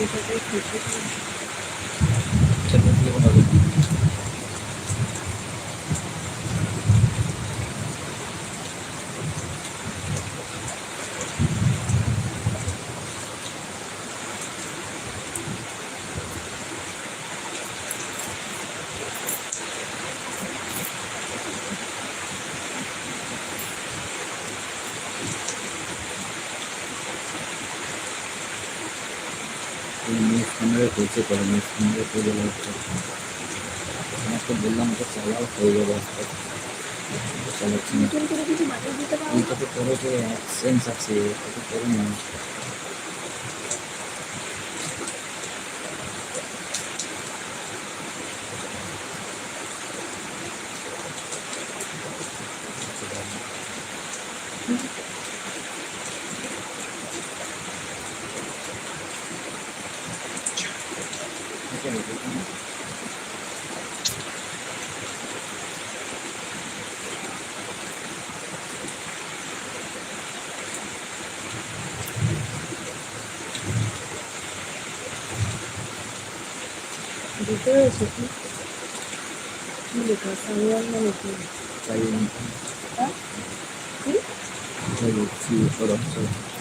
এটাতেই খুশি next camera করছে পরে নেক্সট ক্যামেরা হচ্ছে আমাকে বললাম ওটা চালাও হয়ে যাবে আস্তে চালাচ্ছি না। করে পারো? তো করে 때문에 그렇군요. 이거야 지금 근데 가사 오랜만에 좀 자유 응? 자유 없이 어렵죠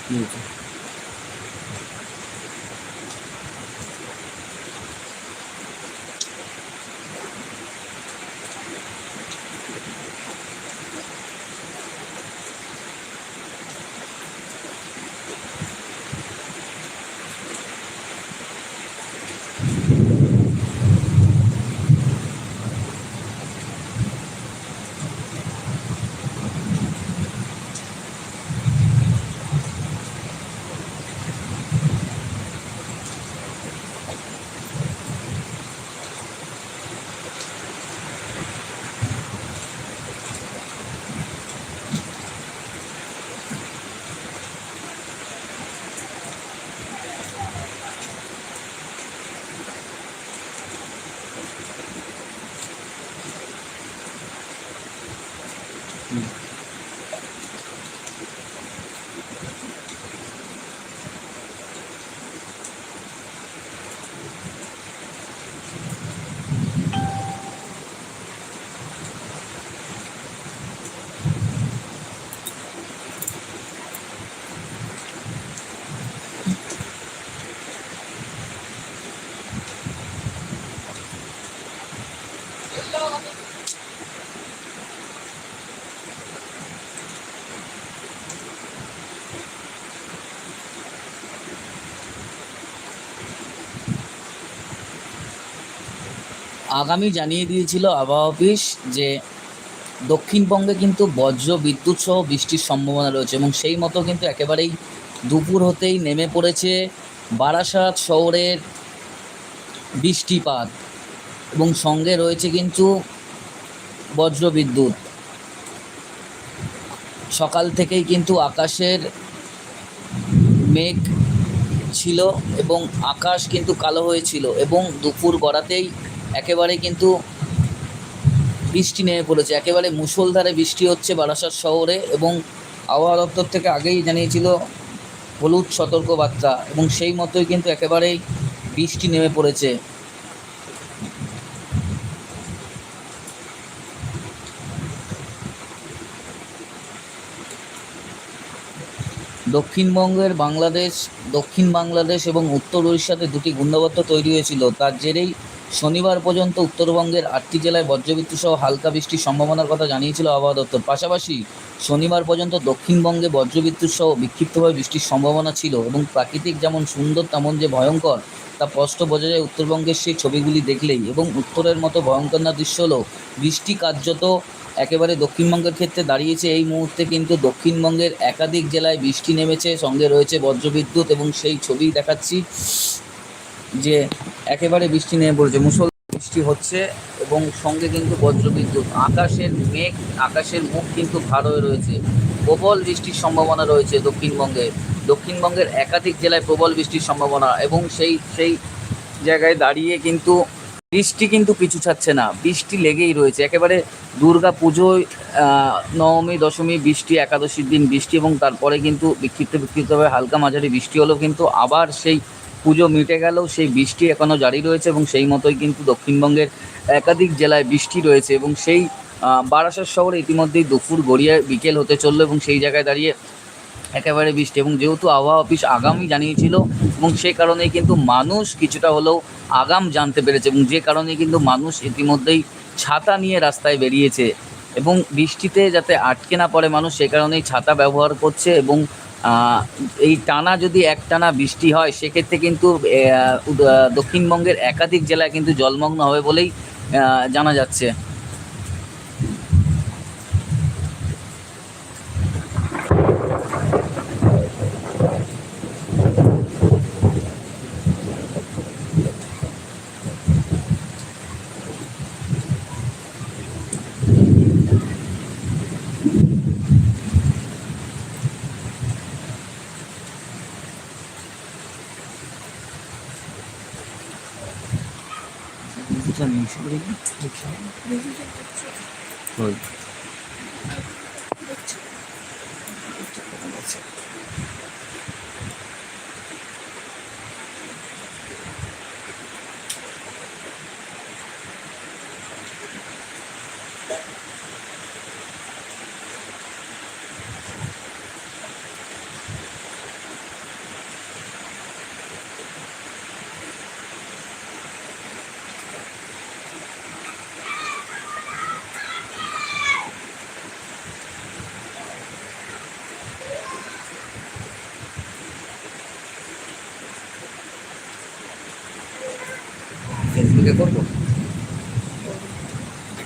কি হয়েছে আগামী জানিয়ে দিয়েছিল আবহাওয়া অফিস যে দক্ষিণবঙ্গে কিন্তু বজ্র বিদ্যুৎ সহ বৃষ্টির সম্ভাবনা রয়েছে এবং সেই মতো কিন্তু একেবারেই দুপুর হতেই নেমে পড়েছে বারাসাত শহরের বৃষ্টিপাত এবং সঙ্গে রয়েছে কিন্তু বজ্র বিদ্যুৎ। সকাল থেকেই কিন্তু আকাশের মেঘ ছিল এবং আকাশ কিন্তু কালো হয়েছিল এবং দুপুর গড়াতেই একেবারে কিন্তু বৃষ্টি নেমে পড়েছে। একেবারে মুষলধারে বৃষ্টি হচ্ছে বারাসাত শহরে এবং আবহাওয়া দপ্তর থেকে আগেই জানিয়েছিল হলুদ সতর্কবার্তা এবং সেই মতোই কিন্তু একেবারেই বৃষ্টি নেমে পড়েছে। দক্ষিণবঙ্গের বাংলাদেশ, দক্ষিণ বাংলাদেশ এবং উত্তর উড়িষ্যাতে দুটি ঘূর্ণাবর্ত তৈরি হয়েছিল। তার জেরেই শনিবার পর্যন্ত উত্তরবঙ্গের আটটি জেলায় বজ্রবিদ্যুৎ সহ হালকা বৃষ্টির সম্ভাবনার কথা জানিয়েছিল আবহাওয়া দপ্তর। পাশাপাশি শনিবার পর্যন্ত দক্ষিণবঙ্গে বজ্রবিদ্যুৎ সহ বিক্ষিপ্তভাবে বৃষ্টির সম্ভাবনা ছিল এবং প্রাকৃতিক যেমন সুন্দর তেমন যে ভয়ঙ্কর, তা স্পষ্ট বোঝা যায় উত্তরবঙ্গের সেই ছবিগুলি দেখলেই এবং উত্তরের মতো ভয়ঙ্কর না দৃশ্য হলো বৃষ্টি কার্যত একেবারে দক্ষিণবঙ্গের ক্ষেত্রে দাঁড়িয়েছে। এই মুহূর্তে কিন্তু দক্ষিণবঙ্গের একাধিক জেলায় বৃষ্টি নেমেছে, সঙ্গে রয়েছে বজ্রবিদ্যুৎ এবং সেই ছবি দেখাচ্ছি। যে একেবারে বৃষ্টি নেমে পড়েছে। মুসল বৃষ্টি হচ্ছে এবং সঙ্গে কিন্তু বজ্রবিদ্যুৎ। আকাশের মেঘ, আকাশের মুখ কিন্তু ভার হয়ে রয়েছে। প্রবল বৃষ্টির সম্ভাবনা রয়েছে দক্ষিণবঙ্গে। দক্ষিণবঙ্গের একাধিক জেলায় প্রবল বৃষ্টির সম্ভাবনা এবং সেই সেই জায়গায় দাঁড়িয়ে কিন্তু বৃষ্টি কিন্তু পিছু ছাড়ছে না। বৃষ্টি লেগেই রয়েছে। একেবারে দুর্গা পুজোয় নবমী, দশমী বৃষ্টি, একাদশীর দিন বৃষ্টি এবং তারপরে কিন্তু বিক্ষিপ্ত বিক্ষিপ্তভাবে হালকা মাঝারি বৃষ্টি হলেও কিন্তু আবার সেই পুজো মিটে গেলেও সেই বৃষ্টি এখনও জারি রয়েছে এবং সেই মতোই কিন্তু দক্ষিণবঙ্গের একাধিক জেলায় বৃষ্টি রয়েছে এবং সেই বারাসাত শহরে ইতিমধ্যেই দুপুর গড়িয়ে বিকেল হতে চলল এবং সেই জায়গায় দাঁড়িয়ে একেবারে বৃষ্টি এবং যেহেতু আবহাওয়া অফিস আগামই জানিয়েছিল এবং সে কারণেই কিন্তু মানুষ কিছুটা হলেও আগাম জানতে পেরেছে এবং যে কারণে কিন্তু মানুষ ইতিমধ্যেই ছাতা নিয়ে রাস্তায় বেরিয়েছে এবং বৃষ্টিতে যাতে আটকে না পড়ে মানুষ সে কারণেই ছাতা ব্যবহার করছে এবং এই টানা যদি এক টানা বৃষ্টি হয়, সেক্ষেত্রে কিন্তু দক্ষিণবঙ্গের একাধিক জেলায় কিন্তু জলমগ্ন হবে বলেই জানা যাচ্ছে। ওই ফেসবুকে করব?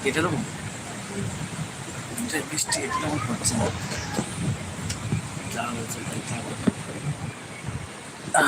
কেটে দেবো? বৃষ্টি একদম হচ্ছে না